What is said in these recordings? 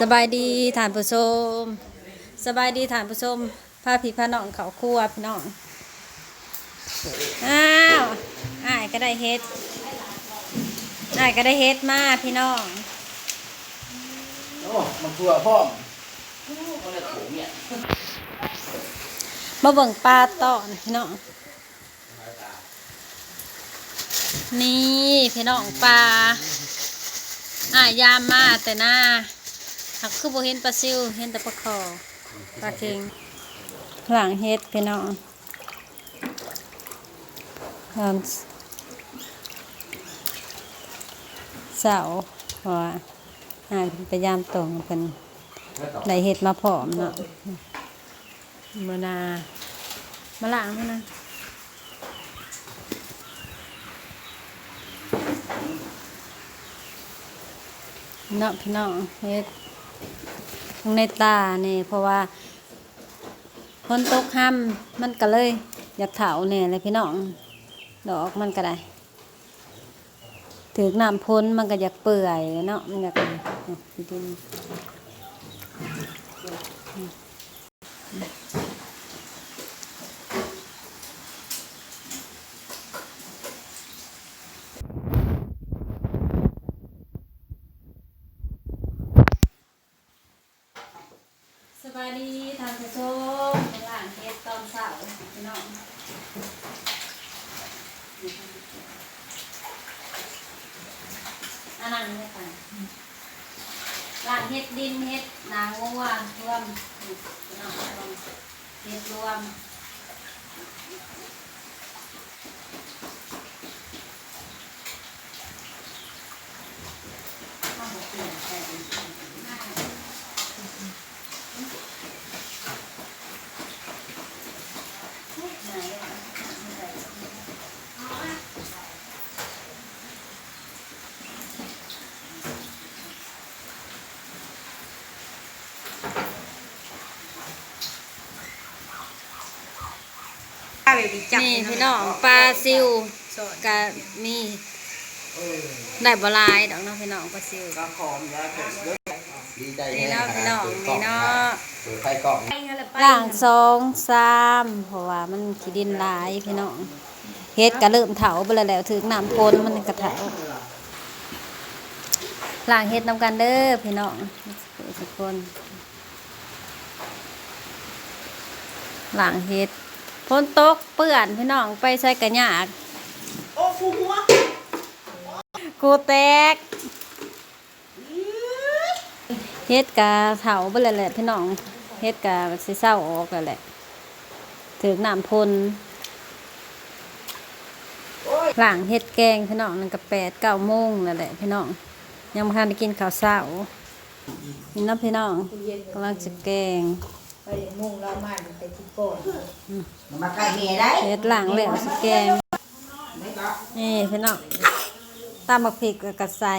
สบายดีท่านผู้ชม สบายดีท่านผู้ชมพาพี่พาน้องเขาครัวพี่น้อง อ้าวอ้ายก็ได้เฮ็ดอ้ายก็ได้เฮ็ดมาพี่น้อง โอ้มันตัวพ่อมมันเลยโขงเนี่ยมาเบิ่งปลาตอนพี่น้อง นี่พี่น้องปลาอ้ายยามมาแต่หน้า หักคือบ่เห็นปลาซิวเห็นแต่ปลาคอปลาเค็งหลังเฮ็ดพี่น้องทำเสาเพราะว่าอ้ายเพิ่นไปยามตรงเพิ่นได้เฮ็ดมาพร้อมเนาะมือนามาล้างเท่านั้นเนาะพี่น้องเฮ็ด ตรงในตาเนี่ยเพราะว่าคนตกห้ามมันก็เลย อยากเถาเนี่ยเลยพี่น้องดอกมันก็ได้ถือน้ำพ้นมันก็อยากเปื่อยเนาะมันอยากดิน สบายดีทานผู้ชมเป็นหลานเฮ็ดตอนเช้าพี่น้อง อันนั้นไม่ค่ะร้านเฮ็ดดินเฮ็ดนางงัวรวมพี่น้องรวมเฮ็ดรวมข้าวหมกเปลี่ยนใส่ดิน นี่พี่น้องปลาซิวก็มีได้บหลายดอกเนาะพี่น้องปลาซิวกระขอมยาเผ็ดเยอะดีใจนี่เนาะพี่น้องนี่เนาะเปิดไฟกล่องล่างสองสามเพราะว่ามันขี้ดินหลายพี่น้องเฮ็ดก็เริ่มเถาไปแล้วแหล้วถึงน้ำพ้นมันก็เถาล่างเฮ็ดนำกันเด้อพี่น้องทุกคนล่างเฮ็ด พ้นตกเปื้อนพี่น้องไปใส่กระยากโอ้ฟูหัวกูแตกเฮ็ดกะเถาไปเลยแหละพี่น้องเฮ็ดกะสิเศร้าออกแล้วแหละถึงน้ำพ่นหลังเฮ็ดแกงพี่น้องนั่นก็แปดเก้าโมงแล้วแหละพี่น้องยังไม่ทันได้กินข้าวเช้านี่น้องพี่น้องกำลังจะแกง ไปมุ่งเรามาไปที่ก่อนมาใกล้เมียได้เฮ็ดหลังแล้วสิแกงไม่ก็นี่พี่น้องตำบักพริกแล้วก็ใส่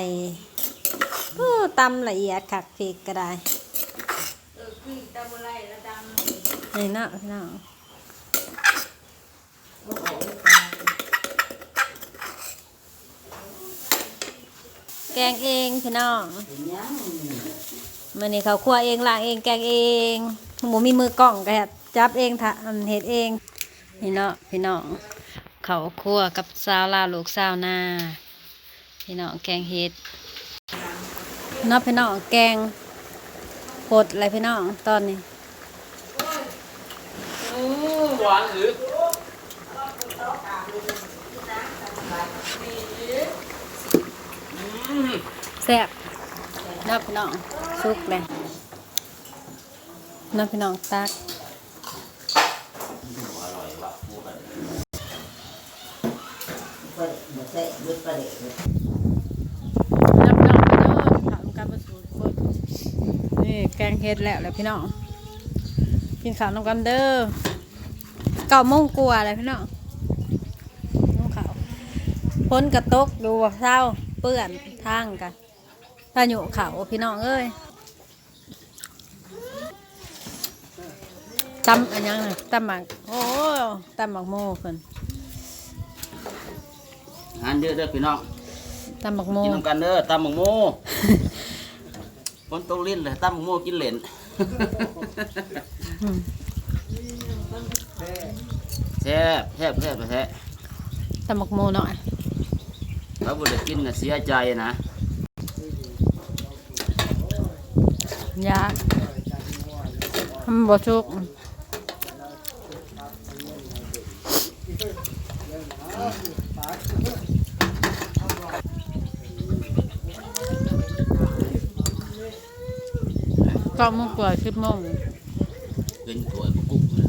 ปู้ตำละเอียดคักพริกก็ได้เออพี่ตะบุไรแล้วดังนี่เนาะพี่น้องแกงเองพี่น้องมื่อนี้เขาคั่วเองล้างเองแกงเอง หมูมีมือกล้องก็จับเองทำเห็ดเองนี่เนาะพี่น้องเขาคั่วกับสาวลาวลูกสาวนาพี่น้องแกงเห็ดเนาะพี่น้องแกงปดอะไรพี่น้องตอนนี้หวานหรือแซ่บน้าพี่น้องสุกเลย น้าพี่น้องตักน้าพี่น้องพี่น้องถามกันมาสู่คนนี่แกงเฮ็ดแล้วแหละพี่น้องกินข้าวน้ำกันเด้อเก้าโมงกัว่าเลยพี่น้องน้องขาวพ้นกระตกดูว่าเศร้าเปื้อนทางกันพายุเขาพี่น้องเอ้ย ตำอันยังน่ะตำหมักโอ้ตำหมักโม่เพิ่นงานเยอะเด้อพี่น้องตำหมักโม่กินน้ำกันเด้อตำหมกโมคนต้องลิ้นเลยตั้มโม่กินเหรนอืมแซ่บแซ่บแซ่บแท้ตำบักโมหน่อยถ้าบุได้กินน่ะเสียใจนะยากมันบ่ชุก เก้าโมงกว่าสิบโมงเป็นถ้วยกุ๊กเลย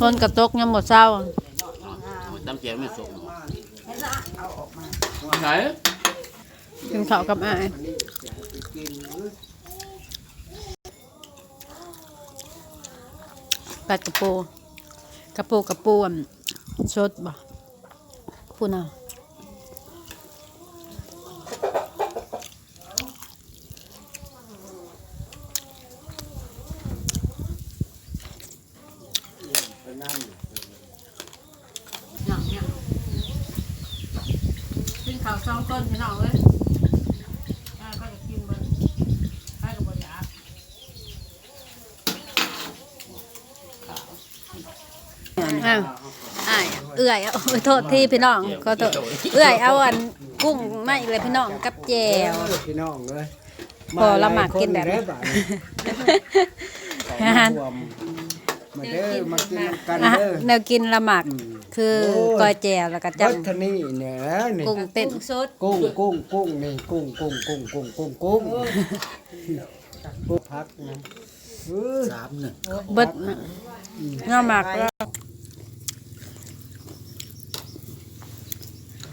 ฝนกระตกยังหมดเช้าเอาตั้มเจียวไม่สุกไหนกินข้าวกับอ้ายกัดกระปูกระปูกระปูอันชดบ่ พูน่ะกินข้าวสองต้นพี่น้องเอ้ยอ้าก็จะกินเบิ่งอ้ายก็บ่อยาอ้าว เอื้อยเอาเอ้ยโทษทีพี่น้องขอโทษเอื้อยเอาอันกุ้งมาอีกเลยพี่น้องกับแจว พี่น้องเลยพอละหมากกินแบบนี้ อาหารมาเด้อมากินกันอะเด้อ แนวกินละหมักอืมคือโอ้ยก้อยแจวแล้วก็วัจำฒนีเนี่ยนี่กุ้งเต้นสดกุ้งกุ้งกุ้งนี่กุ้งกุ้งกุ้งกุ้งกุ้งกุ้งกุ้งพักนะเออสามหนึ่งเบิดน้ำหมักแล้ว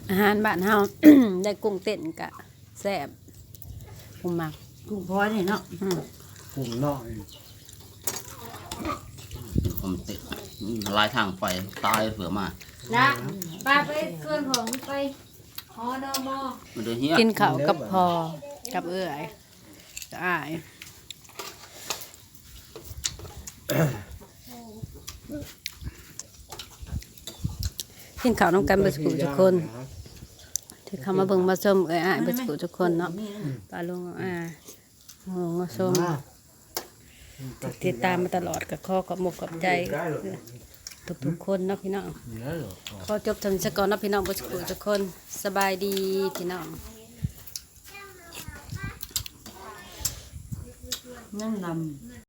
อาหารบ้านเฮา ได้กุ้งเต้นกะแซ่บกุ้งหมักกุ้งพอนี่เนาะอืมกุ้งน้อยเป็นคอมเตะอืมลายทางไปตายเผื่อมานะป้าไปเคลื่อนของไปฮอนอมอมันเดือเฮียกินข้าวกับพอกับเอื้อยกับอ้ายกินข้าวน้องกันเบิดสกูทุกคน ที่เขามาเบิ่งมาชมเอ้ยอ้ายเบิดสกูทุกคนเนาะปลาลุงอ่าโอ้มาชมมาติดตามมาตลอดกับข้อกับหมกกับใจทุกทุกๆคนเนาะพี่น้องเนี่ยเหรอขอจบทำสกอนเนาะพี่น้องเบิดสกูทุกคนสบายดีพี่น้องนั่งนำ